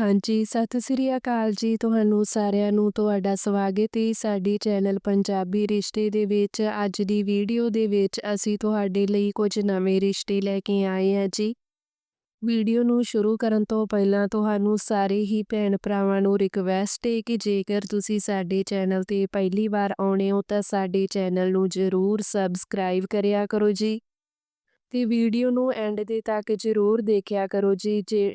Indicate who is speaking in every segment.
Speaker 1: ਹਾਂਜੀ, ਸਤਿ ਸ੍ਰੀ ਅਕਾਲ ਜੀ ਤੁਹਾਨੂੰ ਸਾਰਿਆਂ ਨੂੰ ਤੁਹਾਡਾ ਸਵਾਗਤ ਹੈ ਸਾਡੀ ਚੈਨਲ ਪੰਜਾਬੀ ਰਿਸ਼ਤੇ ਦੇ ਵਿੱਚ। ਅੱਜ ਦੀ ਵੀਡੀਓ ਦੇ ਵਿੱਚ ਅਸੀਂ ਤੁਹਾਡੇ ਲਈ ਕੁਝ ਨਵੇਂ ਰਿਸ਼ਤੇ ਲੈ ਕੇ ਆਏ ਹਾਂ ਜੀ। ਵੀਡੀਓ ਨੂੰ ਸ਼ੁਰੂ ਕਰਨ ਤੋਂ ਪਹਿਲਾਂ ਤੁਹਾਨੂੰ ਸਾਰੇ ਹੀ ਭੈਣ ਭਰਾਵਾਂ ਨੂੰ ਰਿਕਵੈਸਟ ਹੈ ਕਿ ਜੇਕਰ ਤੁਸੀਂ ਸਾਡੇ ਚੈਨਲ ਤੇ ਪਹਿਲੀ ਵਾਰ ਆਉਣੇ ਹੋ ਤਾਂ ਸਾਡੇ ਚੈਨਲ ਨੂੰ ਜ਼ਰੂਰ ਸਬਸਕ੍ਰਾਈਬ ਕਰਿਆ ਕਰੋ ਜੀ। ਤੇ ਵੀਡੀਓ ਨੂੰ ਐਂਡ ਦੇ ਤੱਕ ਜ਼ਰੂਰ ਦੇਖਿਆ ਕਰੋ ਜੀ ਜੇ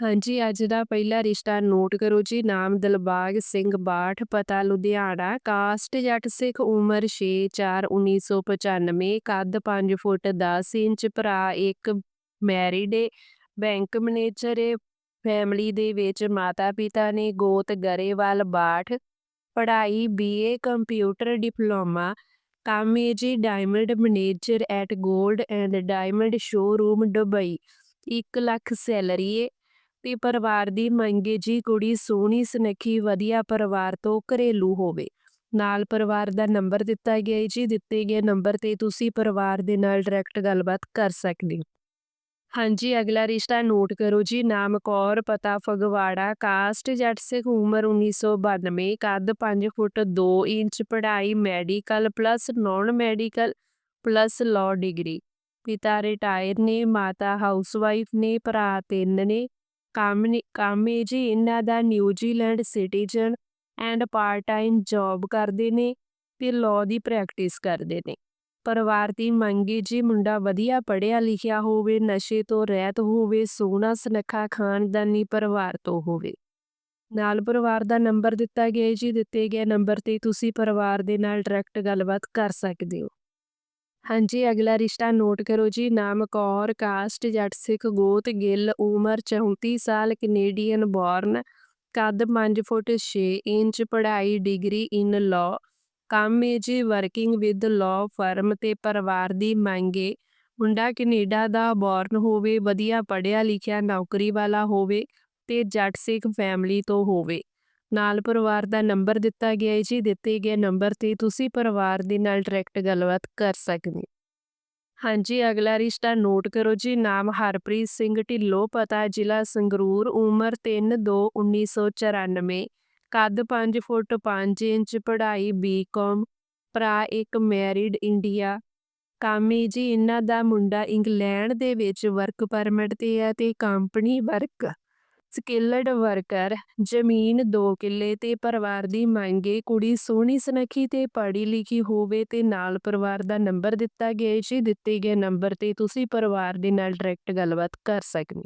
Speaker 1: ਹਾਂਜੀ, ਅੱਜ ਦਾ ਪਹਿਲਾ ਰਿਸ਼ਤਾ ਨੋਟ ਕਰੋ ਜੀ, ਨਾਮ ਦਿਲਬਾਗ ਸਿੰਘ ਬਾਠ, ਪਤਾ ਲੁਧਿਆਣਾ, ਕਾਸਟ ਜੱਟ ਸਿੱਖ ਉਮਰ 6 4 1995 ਕੱਦ 5 ਫੁੱਟ 10 ਇੰਚ, ਭਰਾ ਇੱਕ ਮੈਰਿਡ ਏ, ਬੈਂਕ ਮੈਨੇਜਰ ਏ, ਫੈਮਿਲੀ ਦੇ ਵਿੱਚ ਮਾਤਾ ਪਿਤਾ ਨੇ ਗੋਤ ਗਰੇਵਾਲ ਬਾਠ, ਪੜ੍ਹਾਈ ਬੀਏ ਕੰਪਿਊਟਰ ਡਿਪਲੋਮਾ, ਕੰਮ ਏ ਜੀ ਡਾਇਮੰਡ ਮੈਨੇਜਰ ਐਟ 골ਡ and diamond showroom Dubai 1 lakh salary ਏ। ਤੇ ਪਰਿਵਾਰ ਦੀ ਮੰਗੇ ਜੀ ਕੁੜੀ ਸੋਹਣੀ, ਸੁਨੱਖੀ, ਵਧੀਆ ਪਰਿਵਾਰ ਤੋਂ ਘਰੇਲੂ ਹੋਵੇ। ਨਾਲ ਪਰਿਵਾਰ ਦਾ ਨੰਬਰ ਦਿੱਤਾ ਗਿਆ ਹੈ ਜੀ ਦਿੱਤੇ ਗਏ ਨੰਬਰ ਤੇ ਤੁਸੀਂ ਪਰਿਵਾਰ ਦੇ ਨਾਲ ਡਾਇਰੈਕਟ ਗੱਲਬਾਤ ਕਰ ਸਕਦੇ ਹੋ। ਹਾਂਜੀ, ਅਗਲਾ ਰਿਸ਼ਤਾ ਨੋਟ ਕਰੋ ਜੀ, ਨਾਮ ਕੌਰ, ਪਤਾ ਫਗਵਾੜਾ, ਕਾਸਟ, ਜੱਟ ਸਿੱਖ, ਉਮਰ 1992 ਕੱਦ 5 ਫੁੱਟ 2 ਇੰਚ, ਪੜ੍ਹਾਈ medical plus non medical plus law degree. ਪਿਤਾ ਰਿਟਾਇਰ ਨੇ, ਮਾਤਾ ਹਾਊਸਵਾਈਫ ਨੇ, ਭਰਾ ਤਿੰਨ ਨੇ ਕੰਮ ਨੇ ਕੰਮ ਏ ਜੀ, ਇਹਨਾਂ ਦਾ New Zealand citizen and part time job ਕਰਦੇ ਨੇ ਤੇ ਲਾਅ ਦੀ ਪ੍ਰੈਕਟਿਸ ਕਰਦੇ ਨੇ। ਪਰਿਵਾਰ ਦੀ ਮੰਗੀ ਜੀ, ਮੁੰਡਾ ਵਧੀਆ ਪੜ੍ਹਿਆ ਲਿਖਿਆ ਹੋਵੇ, ਨਸ਼ੇ ਤੋਂ ਰਹਿਤ ਹੋਵੇ, ਸੋਹਣਾ ਸੁਨੱਖਾ ਖਾਨਦਾਨੀ ਪਰਿਵਾਰ ਤੋਂ ਹੋਵੇ। ਨਾਲ ਪਰਿਵਾਰ ਦਾ ਨੰਬਰ ਦਿੱਤਾ ਗਿਆ ਜੀ, ਦਿੱਤੇ ਗਏ ਨੰਬਰ ਤੇ ਤੁਸੀਂ ਪਰਿਵਾਰ ਦੇ ਨਾਲ ਡਾਇਰੈਕਟ ਗੱਲਬਾਤ ਕਰ ਸਕਦੇ ਹੋ। ਹਾਂਜੀ, ਅਗਲਾ ਰਿਸ਼ਤਾ ਨੋਟ ਕਰੋ ਜੀ, ਨਾਮ ਕੌਰ, ਕਾਸਟ, ਜੱਟ ਸਿੱਖ, ਗੋਤ, ਗਿੱਲ, ਉਮਰ 34 ਸਾਲ, ਕੈਨੇਡੀਅਨ, ਬੋਰਨ, ਕੱਦ 5 ਫੁੱਟ 6 ਇੰਚ, ਪੜ੍ਹਾਈ, ਡਿਗਰੀ ਇਨ ਲਾਅ। ਕੰਮ ਏ ਜੀ, ਵਰਕਿੰਗ ਵਿਦ ਲਾਅ, ਫਰਮ ਤੇ ਪਰਿਵਾਰ ਦੀ ਮੰਗੇ ਮੁੰਡਾ ਕੈਨੇਡਾ ਦਾ, ਬੋਰਨ ਹੋਵੇ, ਵਧੀਆ ਪੜ੍ਹਿਆ ਲਿਖਿਆ ਨੌਕਰੀ ਵਾਲਾ ਹੋਵੇ ਤੇ ਜੱਟ ਸਿੱਖ ਫੈਮਿਲੀ ਤੋਂ ਹੋਵੇ। ਨਾਲ ਪਰਿਵਾਰ ਦਾ ਨੰਬਰ ਦਿੱਤਾ ਗਿਆ ਹੈ ਜੀ, ਦਿੱਤੇ ਗਏ ਨੰਬਰ ਤੇ ਤੁਸੀਂ ਪਰਿਵਾਰ ਦੇ ਨਾਲ ਡਾਇਰੈਕਟ ਗੱਲਬਾਤ ਕਰ ਸਕਦੇ ਹੋ। ਹਾਂਜੀ, ਅਗਲਾ ਰਿਸ਼ਤਾ ਨੋਟ ਕਰੋ ਜੀ, ਨਾਮ ਹਰਪ੍ਰੀਤ ਸਿੰਘ ਢਿੱਲੋਂ, ਪਤਾ ਜ਼ਿਲ੍ਹਾ ਸੰਗਰੂਰ, ਉਮਰ 3 2 1994 ਕੱਦ 5 ਫੁੱਟ 5 ਇੰਚ, ਪੜ੍ਹਾਈ ਬੀਕਾਮ ਭਰਾ ਇੱਕ ਮੈਰਿਡ ਇੰਡੀਆ ਕਾਮੀ ਜੀ, ਇਹਨਾਂ ਦਾ ਮੁੰਡਾ ਇੰਗਲੈਂਡ ਦੇ ਵਿੱਚ ਵਰਕ ਪਰਮਿਟ ਤੇ ਹੈ ਤੇ ਕੰਪਨੀ ਵਰਕ ਸਕਿੱਲਡ ਵਰਕਰ ਜ਼ਮੀਨ 2 ਕਿੱਲੇ ਤੇ ਪਰਿਵਾਰ ਦੀ ਮੰਗੇ ਕੁੜੀ ਸੋਹਣੀ ਸੁਨੱਖੀ ਤੇ ਪੜ੍ਹੀ ਲਿਖੀ ਹੋਵੇ ਤੇ ਨਾਲ ਪਰਿਵਾਰ ਦਾ ਨੰਬਰ ਦਿੱਤਾ ਗਿਆ ਜੀ ਦਿੱਤੇ ਗਏ ਨੰਬਰ ਤੇ ਤੁਸੀਂ ਪਰਿਵਾਰ ਦੇ ਨਾਲ ਡਾਇਰੈਕਟ ਗੱਲਬਾਤ ਕਰ ਸਕਦੇ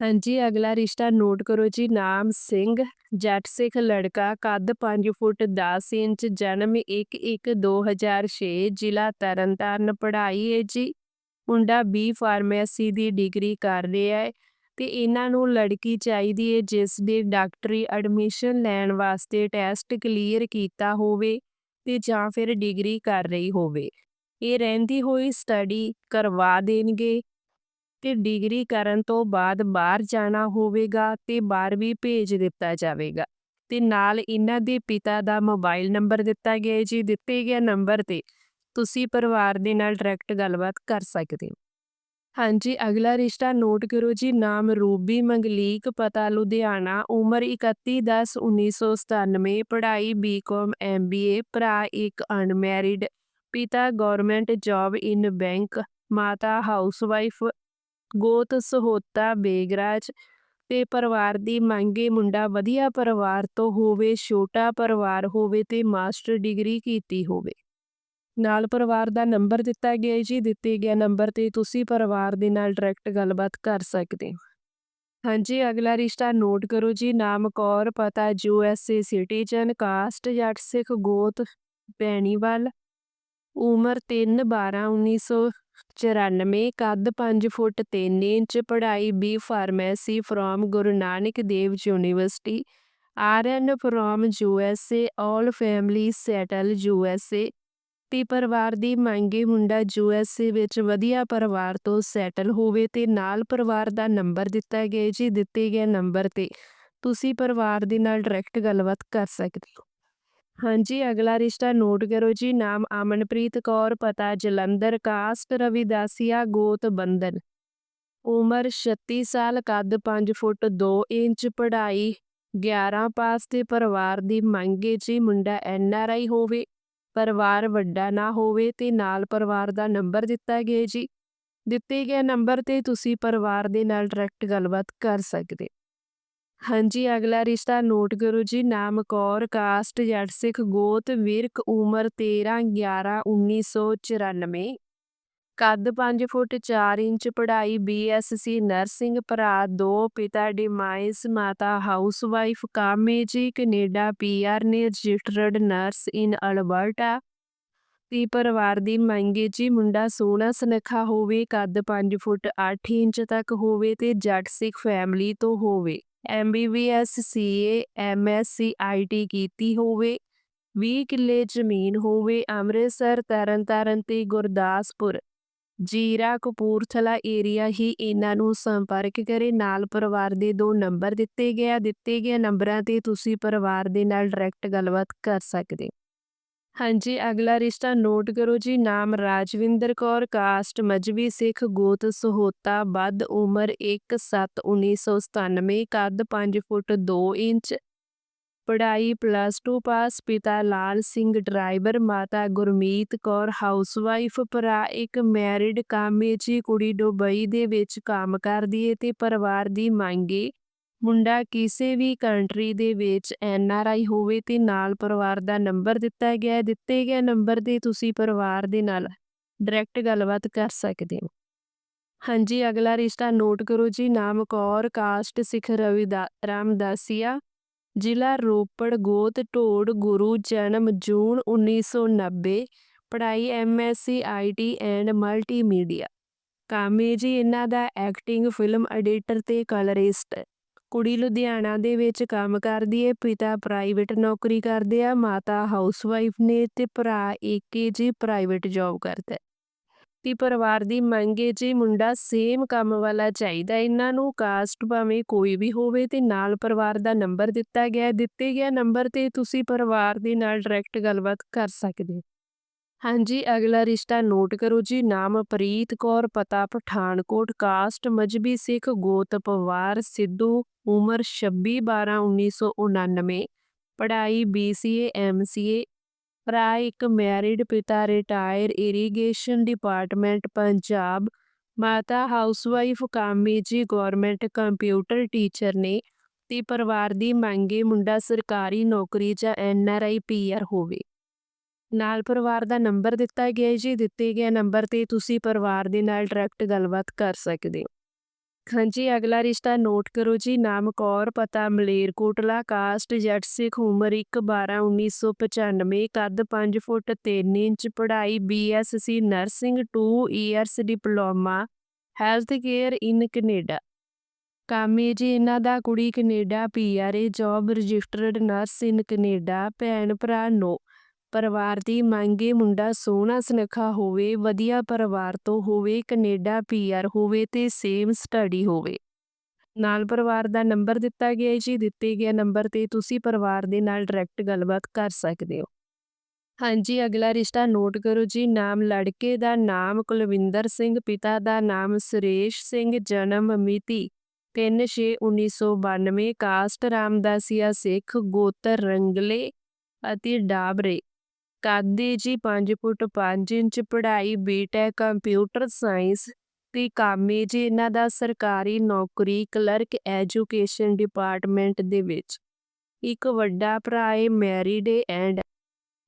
Speaker 1: ਹਾਂਜੀ, ਅਗਲਾ ਰਿਸ਼ਤਾ ਨੋਟ ਕਰੋ ਜੀ। ਨਾਮ ਸਿੰਘ, ਜੱਟ ਸਿੱਖ ਲੜਕਾ, ਕੱਦ 5 ਫੁੱਟ 10 ਇੰਚ, ਜਨਮ 1/1/2006 ਜ਼ਿਲ੍ਹਾ ਤਰਨਤਾਰਨ, ਪੜ੍ਹਾਈ ਹੈ ਜੀ। ਮੁੰਡਾ ਬੀ ਫਾਰਮੇਸੀ ਦੀ ਡਿਗਰੀ ਕਰ ਰਿਹਾ ਹੈ ਤੇ ਇਹਨਾਂ ਨੂੰ ਲੜਕੀ ਚਾਹੀਦੀ ਹੈ ਜਿਸ ਦੇ ਡਾਕਟਰੀ ਐਡਮਿਸ਼ਨ ਲੈਣ ਵਾਸਤੇ ਟੈਸਟ ਕਲੀਅਰ ਕੀਤਾ ਹੋਵੇ ਤੇ ਜਾਂ ਫਿਰ ਡਿਗਰੀ ਕਰ ਰਹੀ ਹੋਵੇ। ਇਹ ਰਹਿੰਦੀ ਹੋਈ ਸਟੱਡੀ ਕਰਵਾ ਦੇਣਗੇ ਤੇ ਡਿਗਰੀ ਕਰਨ ਤੋਂ ਬਾਅਦ ਬਾਹਰ ਜਾਣਾ ਹੋਵੇਗਾ ਤੇ 12ਵੀਂ ਭੇਜ ਦਿੱਤਾ ਜਾਵੇਗਾ। ਤੇ ਨਾਲ ਇਹਨਾਂ ਦੇ ਪਿਤਾ ਦਾ ਮੋਬਾਈਲ ਨੰਬਰ ਦਿੱਤਾ ਗਿਆ ਜੀ। ਦਿੱਤੇ ਗਏ ਨੰਬਰ ਤੇ ਤੁਸੀਂ ਪਰਿਵਾਰ ਦੇ ਨਾਲ ਡਾਇਰੈਕਟ ਗੱਲਬਾਤ ਕਰ ਸਕਦੇ ਹੋ। ਹਾਂਜੀ, ਅਗਲਾ ਰਿਸ਼ਤਾ ਨੋਟ ਕਰੋ ਜੀ, ਨਾਮ ਰੂਬੀ ਮੰਗਲੀਕ, ਪਤਾ ਲੁਧਿਆਣਾ, ਉਮਰ 31/10/1997 ਪੜ੍ਹਾਈ ਬੀਕਾਮ ਐਮਬੀਏ ਭਰਾ ਇੱਕ ਅਨਮੈਰਿਡ, ਪਿਤਾ ਗਵਰਨਮੈਂਟ ਜੌਬ ਇਨ ਬੈਂਕ, ਮਾਤਾ ਹਾਊਸਵਾਈਫ, ਗੋਤ ਸਹੋਤਾ ਬੇਗਰਾਜ ਤੇ ਪਰਿਵਾਰ ਦੀ ਮੰਗੇ ਮੁੰਡਾ ਵਧੀਆ ਪਰਿਵਾਰ ਤੋਂ ਹੋਵੇ, ਛੋਟਾ ਪਰਿਵਾਰ ਹੋਵੇ ਤੇ ਮਾਸਟਰ ਡਿਗਰੀ ਕੀਤੀ ਹੋਵੇ। ਨਾਲ ਪਰਿਵਾਰ ਦਾ ਨੰਬਰ ਦਿੱਤਾ ਗਿਆ ਜੀ, ਦਿੱਤੇ ਗਿਆ ਨੰਬਰ ਤੇ ਤੁਸੀਂ ਪਰਿਵਾਰ ਦੇ ਨਾਲ ਡਾਇਰੈਕਟ ਗੱਲਬਾਤ ਕਰ ਸਕਦੇ ਹੋ। ਹਾਂਜੀ, ਅਗਲਾ ਰਿਸ਼ਤਾ ਨੋਟ ਕਰੋ ਜੀ, ਨਾਮ ਕੌਰ, ਪਤਾ U S A citizen, caste, Jatt Sikh, ਗੋਤ ਬੈਣੀਵਾਲ ਉਮਰ 3 12 1994 ਕੱਦ 5 ਫੁੱਟ 3 ਇੰਚ, ਪੜ੍ਹਾਈ B pharmacy from Guru Nanak Dev university, R N from A, all family settle U S A ਤੇ ਪਰਿਵਾਰ ਦੀ ਮੰਗ ਏ ਮੁੰਡਾ ਯੂਐਸਏ ਵਿੱਚ ਵਧੀਆ ਪਰਿਵਾਰ ਤੋਂ ਸੈਟਲ ਹੋਵੇ ਤੇ ਨਾਲ ਪਰਿਵਾਰ ਦਾ ਨੰਬਰ ਦਿੱਤਾ ਗਿਆ ਜੀ ਦਿੱਤੇ ਗਏ ਨੰਬਰ ਤੇ ਤੁਸੀਂ ਪਰਿਵਾਰ ਦੇ ਨਾਲ ਡਾਇਰੈਕਟ ਗੱਲਬਾਤ ਕਰ ਸਕਦੇ ਹੋ। ਹਾਂਜੀ, ਅਗਲਾ ਰਿਸ਼ਤਾ ਨੋਟ ਕਰੋ ਜੀ, ਨਾਮ ਅਮਨਪ੍ਰੀਤ ਕੌਰ, ਪਤਾ ਜਲੰਧਰ, ਕਾਸਟ ਰਵਿਦਾਸੀਆ, ਗੋਤ ਬੰਧਨ। ਉਮਰ 36 ਸਾਲ, ਕੱਦ 5 ਫੁੱਟ 2 ਇੰਚ, ਪੜ੍ਹਾਈ 11 ਪਾਸ ਤੇ ਪਰਿਵਾਰ ਦੀ ਮੰਗੇ ਜੀ ਮੁੰਡਾ ਐਨ ਆਰ ਆਈ ਹੋਵੇ। ਪਰਿਵਾਰ ਵੱਡਾ ਨਾ ਹੋਵੇ ਤੇ ਨਾਲ ਪਰਿਵਾਰ ਦਾ ਨੰਬਰ ਦਿੱਤਾ ਗਿਆ ਜੀ। ਦਿੱਤੇ ਗਏ ਨੰਬਰ ਤੇ ਤੁਸੀਂ ਪਰਿਵਾਰ ਦੇ ਨਾਲ ਡਾਇਰੈਕਟ ਗੱਲਬਾਤ ਕਰ ਸਕਦੇ। ਹਾਂਜੀ, ਅਗਲਾ ਰਿਸ਼ਤਾ ਨੋਟ ਕਰੋ ਜੀ। ਨਾਮ ਕੌਰ ਕਾਸਟ ਜੱਟ, ਸਿੱਖ, ਗੋਤ, ਵਿਰਕ, ਉਮਰ 13 11 1994 ਕੱਦ 5 ਫੁੱਟ 4 ਇੰਚ, ਪੜ੍ਹਾਈ ਬੀਐਸਸੀ ਨਰਸਿੰਗ ਭਰਾ ਦੋ, ਪਿਤਾ ਡਿਮਾਈਸ ਮਾਤਾ ਹਾਊਸਵਾਈਫ ਕਾਮੇਜੀ ਕੈਨੇਡਾ ਪੀਆਰ ਨੇ ਰਜਿਸਟਰਡ ਨਰਸ ਇਨ ਅਲਬਰਟਾ ਤੇ ਪਰਿਵਾਰ ਦੀ ਮੰਗ ਜੀ, ਮੁੰਡਾ ਸੋਹਣਾ ਸੁਨੱਖਾ ਹੋਵੇ, ਕੱਦ 5 ਫੁੱਟ 8 ਇੰਚ ਤੱਕ ਹੋਵੇ ਤੇ ਜੱਟ ਸਿੱਖ ਫੈਮਿਲੀ ਤੋਂ ਹੋਵੇ। ਐਮਬੀਬੀਐਸ ਸੀਏ ਐਮਐਸਸੀ ਆਈਟੀ ਕੀਤੀ ਹੋਵੇ 20 ਕਿੱਲੇ ਜ਼ਮੀਨ ਹੋਵੇ, ਅੰਮ੍ਰਿਤਸਰ, ਤਰਨਤਾਰਨ ਤੇ ਗੁਰਦਾਸਪੁਰ। ਜੀਰਾ ਕਪੂਰਥਲਾ ਏਰੀਆ ਹੀ ਇਹਨਾਂ ਨੂੰ ਸੰਪਰਕ ਕਰੇ। ਨਾਲ ਪਰਿਵਾਰ ਦੇ ਦੋ ਨੰਬਰ ਦਿੱਤੇ ਗਿਆ, ਦਿੱਤੇ ਗਏ ਨੰਬਰਾਂ ਤੇ ਤੁਸੀਂ ਪਰਿਵਾਰ ਦੇ ਨਾਲ ਡਾਇਰੈਕਟ ਗੱਲਬਾਤ ਕਰ ਸਕਦੇ ਹਾਂਜੀ, ਅਗਲਾ ਰਿਸ਼ਤਾ ਨੋਟ ਕਰੋ ਜੀ, ਨਾਮ ਰਾਜਵਿੰਦਰ ਕੌਰ, ਕਾਸਟ ਮਜਬੀ ਸਿੱਖ, ਗੋਤ ਸਹੋਤਾ, ਵੱਧ ਉਮਰ 1/7/1997 ਕੱਦ 5 ਫੁੱਟ 2 ਇੰਚ ਪੜ੍ਹਾਈ ਪਲੱਸ 2 ਪਾਸ ਪਿਤਾ ਲਾਲ ਸਿੰਘ, ਡਰਾਈਵਰ ਮਾਤਾ ਗੁਰਮੀਤ ਕੌਰ ਹਾਊਸਵਾਈਫ ਭਰਾ, ਇੱਕ ਮੈਰਿਡ ਕਾਮੇਜੀ ਕੁੜੀ ਦੁਬਈ ਦੇ ਵਿੱਚ ਕੰਮ ਕਰਦੀ ਏ ਤੇ ਪਰਿਵਾਰ ਦੀ ਮੰਗ ਏ। ਮੁੰਡਾ ਕਿਸੇ ਵੀ ਕੰਟਰੀ ਦੇ ਵਿੱਚ ਐੱਨ ਆਰ ਆਈ ਹੋਵੇ ਤੇ ਨਾਲ ਪਰਿਵਾਰ ਦਾ ਨੰਬਰ ਦਿੱਤਾ ਗਿਆ ਹੈ ਦਿੱਤੇ ਗਏ ਨੰਬਰ ਤੇ ਤੁਸੀਂ ਪਰਿਵਾਰ ਦੇ ਨਾਲ ਡਾਇਰੈਕਟ ਗੱਲਬਾਤ ਕਰ ਸਕਦੇ ਹੋ। ਹਾਂਜੀ, ਅਗਲਾ ਰਿਸ਼ਤਾ ਨੋਟ ਕਰੋ ਜੀ। ਨਾਮ ਕੌਰ ਕਾਸਟ ਸਿੱਖ ਰਵਿਦਾ, ਰਾਮਦਾਸੀਆ। ਜ਼ਿਲ੍ਹਾ ਰੋਪੜ ਗੋਤ ਢੋੜ ਗੁਰੂ ਜਨਮ ਜੂਨ 1990 ਪੜ੍ਹਾਈ ਐਮਐਸਸੀ ਆਈਟੀ ਐਂਡ ਮਲਟੀਮੀਡੀਆ। ਕਾਮੇ ਜੀ ਇਹਨਾਂ ਦਾ ਐਕਟਿੰਗ, ਫਿਲਮ ਐਡੀਟਰ ਤੇ ਕਲਰਿਸਟ। ਕੁੜੀ ਲੁਧਿਆਣਾ ਦੇ ਵਿੱਚ ਕੰਮ ਕਰਦੀ ਹੈ ਪਿਤਾ ਪ੍ਰਾਈਵੇਟ ਨੌਕਰੀ ਕਰਦੇ ਆ, ਮਾਤਾ ਹਾਊਸਵਾਈਫ ਨੇ ਤੇ ਭਰਾ ਏਕੇ ਜੀ ਪ੍ਰਾਈਵੇਟ ਜੌਬ ਕਰਦਾ। ਤੇ ਪਰਿਵਾਰ ਦੀ ਮੰਗ ਏ ਜੇ ਮੁੰਡਾ ਸੇਮ ਕੰਮ ਵਾਲਾ ਚਾਹੀਦਾ ਇਹਨਾਂ ਨੂੰ ਕਾਸਟ ਭਾਵੇਂ ਕੋਈ ਵੀ ਹੋਵੇ ਤੇ ਨਾਲ ਪਰਿਵਾਰ ਦਾ ਨੰਬਰ ਦਿੱਤਾ ਗਿਆ ਦਿੱਤੇ ਗਿਆ ਨੰਬਰ ਤੇ ਤੁਸੀਂ ਪਰਿਵਾਰ ਦੇ ਨਾਲ ਡਾਇਰੈਕਟ ਗੱਲਬਾਤ ਕਰ ਸਕਦੇ ਹੋ। ਹਾਂਜੀ, ਅਗਲਾ ਰਿਸ਼ਤਾ ਨੋਟ ਕਰੋ ਜੀ, ਨਾਮ ਪ੍ਰੀਤ ਕੌਰ, ਪਤਾ ਪਠਾਨਕੋਟ ਕਾਸਟ ਮਜਬੀ ਸਿੱਖ, ਗੋਤ ਪਵਾਰ, ਸਿੱਧੂ, ਉਮਰ 26 12 1999 ਪੜ੍ਹਾਈ ਬੀਸੀਏ ਐਮਸੀਏ ਭਰਾ ਇੱਕ ਮੈਰਿਡ ਪਿਤਾ ਰਿਟਾਇਰ ਇਰੀਗੇਸ਼ਨ ਡਿਪਾਰਟਮੈਂਟ ਪੰਜਾਬ। ਮਾਤਾ ਹਾਊਸਵਾਈਫ ਕਾਮੀ ਜੀ ਗਵਰਨਮੈਂਟ ਕੰਪਿਊਟਰ ਟੀਚਰ ਨੇ। ਤੇ ਪਰਿਵਾਰ ਦੀ ਮੰਗੇ ਮੁੰਡਾ ਸਰਕਾਰੀ ਨੌਕਰੀ ਜਾਂ N R I P R ਹੋਵੇ। ਨਾਲ ਪਰਿਵਾਰ ਦਾ ਨੰਬਰ ਦਿੱਤਾ ਗਿਆ ਜੀ। ਦਿੱਤੇ ਗਏ ਨੰਬਰ ਤੇ ਤੁਸੀਂ ਪਰਿਵਾਰ ਦੇ ਨਾਲ ਡਾਇਰੈਕਟ ਗੱਲਬਾਤ ਕਰ ਸਕਦੇ ਹੋ। ਹਾਂਜੀ ਅਗਲਾ ਰਿਸ਼ਤਾ ਨੋਟ ਕਰੋ ਜੀ, ਨਾਮ ਕੌਰ, ਪਤਾ ਮਲੇਰਕੋਟਲਾ ਕਾਸਟ, ਜੱਟ ਸਿੱਖ, ਉਮਰ 1 12 1995 ਕੱਦ 5 ਫੁੱਟ 3 ਇੰਚ, ਪੜ੍ਹਾਈ BSc nursing 2 years diploma, health care in Canada. ਕਾਮੇ ਜੀ, ਇਹਨਾਂ ਦਾ ਕੁੜੀ Canada ਪੀਆਰਏ job registered nurse in Canada, ਭੈਣ ਭਰਾ ਨੋ। ਪਰਿਵਾਰ ਦੀ ਮੰਗੇ ਮੁੰਡਾ ਸੋਹਣਾ ਸੁਨੱਖਾ ਹੋਵੇ, ਵਧੀਆ ਪਰਿਵਾਰ ਤੋਂ ਹੋਵੇ, ਕੈਨੇਡਾ ਪੀਆਰ ਹੋਵੇ ਤੇ ਸੇਮ ਸਟੱਡੀ ਹੋਵੇ। ਨਾਲ ਪਰਿਵਾਰ ਦਾ ਨੰਬਰ ਦਿੱਤਾ ਗਿਆ ਜੀ, ਦਿੱਤੇ ਗਿਆ ਨੰਬਰ ਤੇ ਤੁਸੀਂ ਪਰਿਵਾਰ ਦੇ ਨਾਲ ਡਾਇਰੈਕਟ ਗੱਲਬਾਤ ਕਰ ਸਕਦੇ ਹੋ। ਹਾਂਜੀ, ਅਗਲਾ ਰਿਸ਼ਤਾ ਨੋਟ ਕਰੋ ਜੀ, ਨਾਮ ਲੜਕੇ ਦਾ ਨਾਮ ਕੁਲਵਿੰਦਰ ਸਿੰਘ, ਪਿਤਾ ਦਾ ਨਾਮ ਸੁਰੇਸ਼ ਸਿੰਘ, ਜਨਮ ਮਿਤੀ 3/6/1992 ਕਾਸਟ ਰਾਮਦਾਸੀਆ ਸਿੱਖ ਗੋਤਰ ਰੰਗਲੇ ਅਤੇ ਡਾਬਰੇ। ਕੱਦ ਜੀ 5 ਫੁੱਟ 5 ਇੰਚ ਪੜ੍ਹਾਈ ਬੀਟੈਕ ਕੰਪਿਊਟਰ ਸਾਇੰਸ ਤੇ ਕਾਮੇ ਜੀ ਇਹਨਾਂ ਦਾ ਸਰਕਾਰੀ ਨੌਕਰੀ ਕਲਰਕ ਐਜੂਕੇਸ਼ਨ ਡਿਪਾਰਟਮੈਂਟ ਦੇ ਵਿੱਚ। ਇੱਕ ਵੱਡਾ ਭਰਾ ਹੈ ਮੈਰਿਡ ਐਂਡ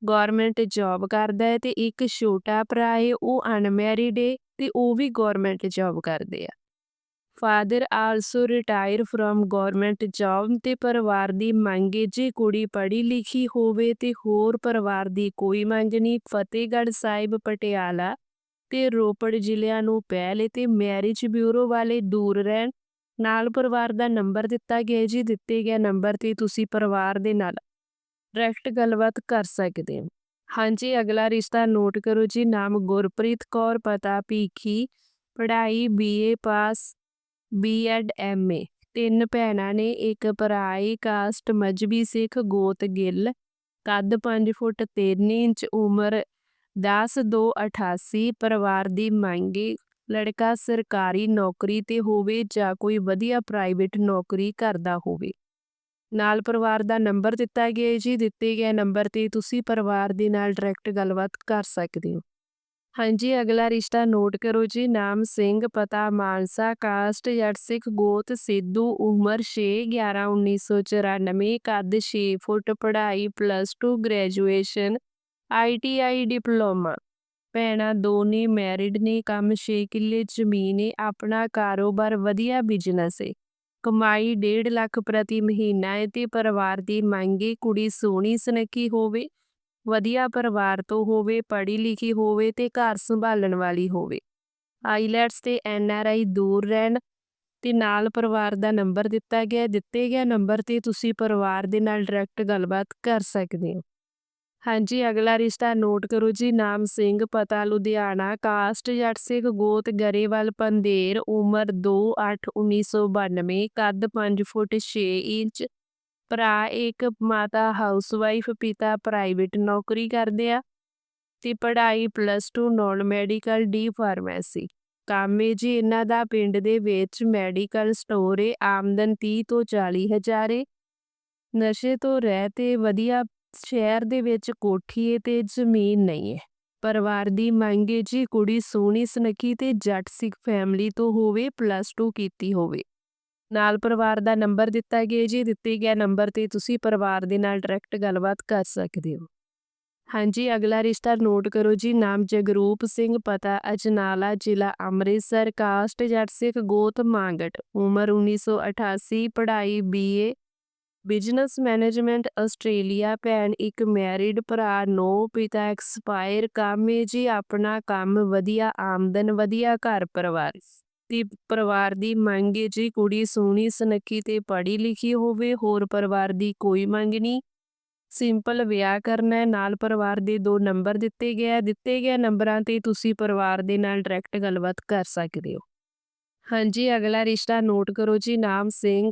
Speaker 1: ਗਵਰਨਮੈਂਟ ਜੌਬ ਕਰਦਾ ਹੈ ਤੇ ਇੱਕ ਛੋਟਾ ਭਰਾ ਹੈ ਉਹ ਅਨਮੈਰਿਡ ਹੈ ਤੇ ਉਹ ਵੀ ਗਵਰਨਮੈਂਟ ਜੌਬ ਕਰਦੇ ਆ। Father also retire from government job ਤੇ ਪਰਿਵਾਰ ਦੀ ਮੰਗ ਜੇ ਕੁੜੀ ਪੜ੍ਹੀ ਲਿਖੀ ਹੋਵੇ ਤੇ ਹੋਰ ਪਰਿਵਾਰ ਦੀ ਕੋਈ ਮੰਗ ਨਹੀਂ। ਫਤਿਹਗੜ੍ਹ ਸਾਹਿਬ, ਪਟਿਆਲਾ ਤੇ ਰੋਪੜ ਜ਼ਿਲ੍ਹਿਆਂ ਨੂੰ ਪਹਿਲੇ ਤੇ ਮੈਰਿਜ ਬਿਊਰੋ ਵਾਲੇ ਦੂਰ ਰਹਿਣ। ਨਾਲ ਪਰਿਵਾਰ ਦਾ ਨੰਬਰ ਦਿੱਤਾ ਗਿਆ ਜੀ ਦਿੱਤੇ ਗਿਆ ਨੰਬਰ ਤੇ ਤੁਸੀਂ ਪਰਿਵਾਰ ਦੇ ਨਾਲ ਡਾਇਰੈਕਟ ਗੱਲਬਾਤ ਕਰ ਸਕਦੇ ਹੋ। ਹਾਂਜੀ, ਅਗਲਾ ਰਿਸ਼ਤਾ ਨੋਟ ਕਰੋ ਜੀ, ਨਾਮ ਗੁਰਪ੍ਰੀਤ ਕੌਰ, ਪਤਾ ਭੀਖੀ, ਪੜ੍ਹਾਈ ਬੀਏ ਪਾਸ ਬੀਐਡ ਐਮਏ ਤਿੰਨ ਭੈਣਾਂ ਨੇ ਇੱਕ ਭਰਾ ਏ ਕਾਸਟ ਮਜਬੀ ਸਿੱਖ, ਗੋਤ ਗਿੱਲ। ਕੱਦ 5 ਫੁੱਟ 3 ਇੰਚ, ਉਮਰ 10 2 88 ਪਰਿਵਾਰ ਦੀ ਮੰਗੇ ਲੜਕਾ ਸਰਕਾਰੀ ਨੌਕਰੀ ਤੇ ਹੋਵੇ ਜਾਂ ਕੋਈ ਵਧੀਆ ਪ੍ਰਾਈਵੇਟ ਨੌਕਰੀ ਕਰਦਾ ਹੋਵੇ। ਨਾਲ ਪਰਿਵਾਰ ਦਾ ਨੰਬਰ ਦਿੱਤਾ ਗਿਆ ਜੀ। ਦਿੱਤੇ ਗਏ ਨੰਬਰ ਤੇ ਤੁਸੀਂ ਪਰਿਵਾਰ ਦੇ ਨਾਲ ਡਾਇਰੈਕਟ ਗੱਲਬਾਤ ਕਰ ਸਕਦੇ ਹੋ। ਹਾਂਜੀ, ਅਗਲਾ ਰਿਸ਼ਤਾ ਨੋਟ ਕਰੋ ਜੀ, ਨਾਮ ਸਿੰਘ, ਪਤਾ ਮਾਨਸਾ, ਕਾਸਟ ਜੱਟ ਸਿੱਖ ਗੋਤ, ਸਿੱਧੂ, ਉਮਰ 6 11 1994 ਕੱਦ 6 ਫੁੱਟ, ਪੜ੍ਹਾਈ ਪਲੱਸ 2 ਗ੍ਰੈਜੂਏਸ਼ਨ ਆਈਟੀਆਈ ਡਿਪਲੋਮਾ। ਭੈਣਾਂ ਦੋ ਮੈਰਿਡ ਨੇ, ਕੰਮ 6 ਕਿੱਲੇ, ਜ਼ਮੀਨ ਏ, ਆਪਣਾ ਕਾਰੋਬਾਰ ਵਧੀਆ ਬਿਜ਼ਨਸ ਏ। ਕਮਾਈ 1.5 ਲੱਖ ਪ੍ਰਤੀ ਮਹੀਨਾ ਏ ਤੇ ਪਰਿਵਾਰ ਦੀ ਮੰਗ ਏ, ਕੁੜੀ ਸੋਹਣੀ, ਸੁਨੱਖੀ ਹੋਵੇ। ਵਧੀਆ ਪਰਿਵਾਰ ਤੋਂ ਹੋਵੇ, ਪੜ੍ਹੀ ਲਿਖੀ ਹੋਵੇ ਤੇ ਘਰ ਸੰਭਾਲਣ ਵਾਲੀ ਹੋਵੇ। ਆਈਲੈਟਸ ਤੇ ਐਨਆਰਆਈ ਦੂਰ ਰਹਿਣ ਤੇ ਨਾਲ ਪਰਿਵਾਰ ਦਾ ਨੰਬਰ ਦਿੱਤਾ ਗਿਆ, ਦਿੱਤੇ ਗਿਆ ਨੰਬਰ ਤੇ ਤੁਸੀਂ ਪਰਿਵਾਰ ਦੇ ਨਾਲ ਡਾਇਰੈਕਟ ਗੱਲਬਾਤ ਕਰ ਸਕਦੇ ਹੋ। ਹਾਂਜੀ, ਅਗਲਾ ਰਿਸ਼ਤਾ ਨੋਟ ਕਰੋ ਜੀ, ਨਾਮ ਸਿੰਘ, ਪਤਾ ਲੁਧਿਆਣਾ, ਕਾਸਟ, ਜੱਟ ਸਿੰਘ, ਗੋਤ, ਗਰੇਵਾਲ ਪੰਦੇਰ ਉਮਰ 2 8 1992 ਕੱਦ 5 ਫੁੱਟ 6 ਇੰਚ ਭਰਾ, ਇੱਕ ਮਾਤਾ ਹਾਊਸਵਾਈਫ ਪਿਤਾ ਪ੍ਰਾਈਵੇਟ ਨੌਕਰੀ ਕਰਦੇ ਆ ਤੇ ਪੜ੍ਹਾਈ plus 2 non medical D pharmacy ਕੰਮ ਏ ਜੀ ਇਹਨਾਂ ਦਾ ਪਿੰਡ ਦੇ ਵਿੱਚ ਮੈਡੀਕਲ ਸਟੋਰ ਏ, ਆਮਦਨ 30 ਤੋਂ 40 ਹਜ਼ਾਰ ਏ। ਨਸ਼ੇ ਤੋਂ ਰਹਿ ਤੇ ਵਧੀਆ ਸ਼ਹਿਰ ਦੇ ਵਿੱਚ ਕੋਠੀ ਏ ਤੇ ਜ਼ਮੀਨ ਨਹੀਂ ਹੈ ਪਰਿਵਾਰ ਦੀ ਮੰਗ ਏ ਜੀ ਕੁੜੀ ਸੋਹਣੀ, ਸੁਨੱਖੀ ਤੇ ਜੱਟ ਸਿੱਖ ਫੈਮਿਲੀ ਤੋਂ ਹੋਵੇ ਪਲੱਸ 2 ਕੀਤੀ ਹੋਵੇ। ਨਾਲ ਪਰਿਵਾਰ ਦਾ ਨੰਬਰ ਦਿੱਤਾ ਗਿਆ ਜੀ, ਦਿੱਤੇ ਗਿਆ ਨੰਬਰ ਤੇ ਤੁਸੀਂ ਪਰਿਵਾਰ ਦੇ ਨਾਲ ਡਾਇਰੈਕਟ ਗੱਲਬਾਤ ਕਰ ਸਕਦੇ ਹੋ। ਹਾਂਜੀ, ਅਗਲਾ ਰਿਸ਼ਤਾ ਨੋਟ ਕਰੋ ਜੀ, ਨਾਮ ਜਗਰੂਪ ਸਿੰਘ, ਪਤਾ ਅਜਨਾਲਾ, ਜ਼ਿਲ੍ਹਾ ਅੰਮ੍ਰਿਤਸਰ, ਕਾਸਟ ਜੱਟ ਸਿੱਖ, ਗੋਤ ਮਾਂਗਟ, ਉਮਰ 1988 ਪੜ੍ਹਾਈ ਬੀਏ ਬਿਜ਼ਨਸ ਮੈਨੇਜਮੈਂਟ ਆਸਟ੍ਰੇਲੀਆ, ਭੈਣ ਇੱਕ ਮੈਰਿਡ ਭਰਾ ਨੋ, ਪਿਤਾ ਐਕਸਪਾਇਰ ਕੰਮ ਏ ਜੀ, ਆਪਣਾ ਕੰਮ, ਵਧੀਆ, ਆਮਦਨ, ਵਧੀਆ ਘਰ ਪਰਿਵਾਰ ਦੀ ਪਰਿਵਾਰ ਦੀ ਮੰਗ ਏ ਜੀ, ਕੁੜੀ ਸੋਹਣੀ, ਸੁਨੱਖੀ ਤੇ ਪੜ੍ਹੀ ਲਿਖੀ ਹੋਵੇ, ਹੋਰ ਪਰਿਵਾਰ ਦੀ ਕੋਈ ਮੰਗ ਨਹੀਂ। ਸਿੰਪਲ ਵਿਆਹ ਕਰਨਾ ਹੈ, ਨਾਲ ਪਰਿਵਾਰ ਦੇ ਦੋ ਨੰਬਰ ਦਿੱਤੇ ਗਏ ਦਿੱਤੇ ਗਏ ਨੰਬਰਾਂ ਤੇ ਤੁਸੀਂ ਪਰਿਵਾਰ ਦੇ ਨਾਲ ਡਾਇਰੈਕਟ ਗੱਲਬਾਤ ਕਰ ਸਕਦੇ ਹੋ। ਹਾਂਜੀ, ਅਗਲਾ ਰਿਸ਼ਤਾ ਨੋਟ ਕਰੋ ਜੀ, ਨਾਮ ਸਿੰਘ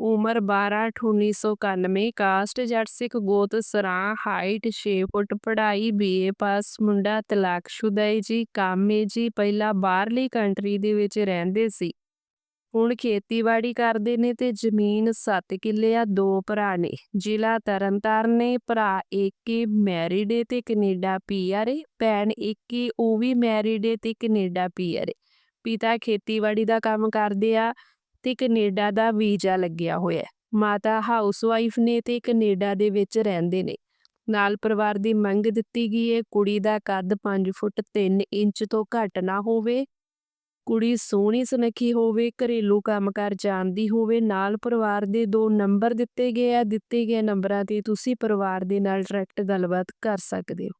Speaker 1: ਉਮਰ 12 1991 ਕਾਸਟ, ਜੱਟ ਸਿੱਖ, ਗੋਤ, ਸਰਾਂ, ਹਾਈਟ 6 ਫੁੱਟ, ਪੜ੍ਹਾਈ ਬੀਏ ਪਾਸ, ਮੁੰਡਾ ਤਲਾਕਸ਼ੁਦਾ ਹੈ ਜੀ, ਕੰਮ ਜੀ, ਪਹਿਲਾਂ ਬਾਹਰਲੀ ਕੰਟਰੀ ਦੇ ਵਿੱਚ ਰਹਿੰਦੇ ਸੀ। ਹੁਣ ਖੇਤੀਬਾੜੀ ਕਰਦੇ ਨੇ ਤੇ ਜ਼ਮੀਨ 7 ਕਿੱਲੇ ਆ ਦੋ ਭਰਾ ਨੇ। ਜ਼ਿਲ੍ਹਾ ਤਰਨਤਾਰਨ ਨੇ, ਭਰਾ ਏਕੇ ਮੈਰਿਡ ਏ ਤੇ ਕੈਨੇਡਾ ਪੀਆਰ ਏ। ਭੈਣ ਏਕੇ ਉਹ ਵੀ ਮੈਰਿਡ ਏ ਤੇ ਕੈਨੇਡਾ ਪੀਆਰ ਏ। ਪਿਤਾ ਖੇਤੀਬਾੜੀ ਦਾ ਕੰਮ ਕਰਦੇ ਆ। ਤੇ ਕੈਨੇਡਾ ਦਾ ਵੀਜ਼ਾ ਲੱਗਿਆ ਹੋਇਆ ਮਾਤਾ ਹਾਊਸਵਾਈਫ ਨੇ ਤੇ ਕੈਨੇਡਾ ਦੇ ਵਿੱਚ ਰਹਿੰਦੇ ਨੇ। ਨਾਲ ਪਰਿਵਾਰ ਦੀ ਮੰਗ ਦਿੱਤੀ ਗਈ ਹੈ, ਕੁੜੀ ਦਾ ਕੱਦ 5 ਫੁੱਟ 3 ਇੰਚ ਤੋਂ ਘੱਟ ਨਾ ਹੋਵੇ, ਕੁੜੀ ਸੋਹਣੀ ਸੁਨੱਖੀ ਹੋਵੇ, ਘਰੇਲੂ ਕੰਮਕਾਰ ਜਾਣਦੀ ਹੋਵੇ, ਨਾਲ ਪਰਿਵਾਰ ਦੇ ਦੋ ਨੰਬਰ ਦਿੱਤੇ ਗਏ ਆ। ਦਿੱਤੇ ਗਏ ਨੰਬਰਾਂ ਤੇ ਤੁਸੀਂ ਪਰਿਵਾਰ ਦੇ ਨਾਲ ਡਾਇਰੈਕਟ ਗੱਲਬਾਤ ਕਰ ਸਕਦੇ ਹੋ।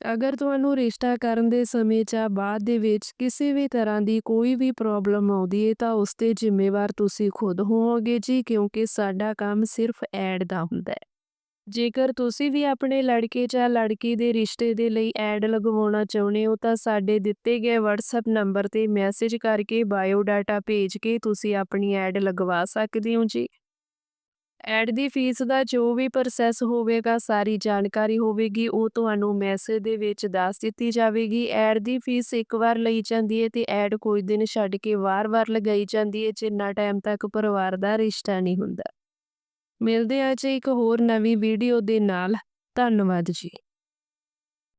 Speaker 1: ਅਗਰ ਤੁਹਾਨੂੰ ਰਿਸ਼ਤਾ ਕਰਨ ਦੇ ਸਮੇਂ ਜਾਂ ਬਾਅਦ ਦੇ ਵਿੱਚ ਕਿਸੇ ਵੀ ਤਰ੍ਹਾਂ ਦੀ ਕੋਈ ਵੀ ਪ੍ਰੋਬਲਮ ਆਉਂਦੀ ਹੈ ਤਾਂ ਉਸ ਤੇ ਜ਼ਿੰਮੇਵਾਰ ਤੁਸੀਂ ਖੁਦ ਹੋਵੋਗੇ ਜੀ, ਕਿਉਂਕਿ ਸਾਡਾ ਕੰਮ ਸਿਰਫ ਐਡ ਦਾ ਹੁੰਦਾ ਹੈ ਜੇਕਰ ਤੁਸੀਂ ਵੀ ਆਪਣੇ ਲੜਕੇ ਜਾਂ ਲੜਕੀ ਦੇ ਰਿਸ਼ਤੇ ਦੇ ਲਈ ਐਡ ਲਗਵਾਉਣਾ ਚਾਹੁੰਦੇ ਹੋ, ਤਾਂ ਸਾਡੇ ਦਿੱਤੇ ਗਏ WhatsApp ਨੰਬਰ ਤੇ ਮੈਸੇਜ ਕਰਕੇ ਬਾਇਓ ਡਾਟਾ ਭੇਜ ਕੇ ਤੁਸੀਂ ਆਪਣੀ ਐਡ ਲਗਵਾ ਸਕਦੇ ਹੋ ਜੀ। ਐਡ ਦੀ ਫੀਸ ਦਾ ਜੋ ਵੀ ਪ੍ਰੋਸੈਸ ਹੋਵੇਗਾ, ਸਾਰੀ ਜਾਣਕਾਰੀ ਹੋਵੇਗੀ, ਉਹ ਤੁਹਾਨੂੰ ਮੈਸੇਜ ਦੇ ਵਿੱਚ ਦੱਸ ਦਿੱਤੀ ਜਾਵੇਗੀ। ਐਡ ਦੀ ਫੀਸ ਇੱਕ ਵਾਰ ਲਈ ਜਾਂਦੀ ਹੈ ਤੇ ਐਡ ਕੋਈ ਦਿਨ ਛੱਡ ਕੇ ਵਾਰ-ਵਾਰ ਲਗਾਈ ਜਾਂਦੀ ਹੈ ਜਿੰਨਾ ਟਾਈਮ ਤੱਕ ਪਰਿਵਾਰ ਦਾ ਰਿਸ਼ਤਾ ਨਹੀਂ ਹੁੰਦਾ। ਮਿਲਦੇ ਆ ਜੀ ਇੱਕ ਹੋਰ ਨਵੀਂ ਵੀਡੀਓ ਦੇ ਨਾਲ। ਧੰਨਵਾਦ ਜੀ।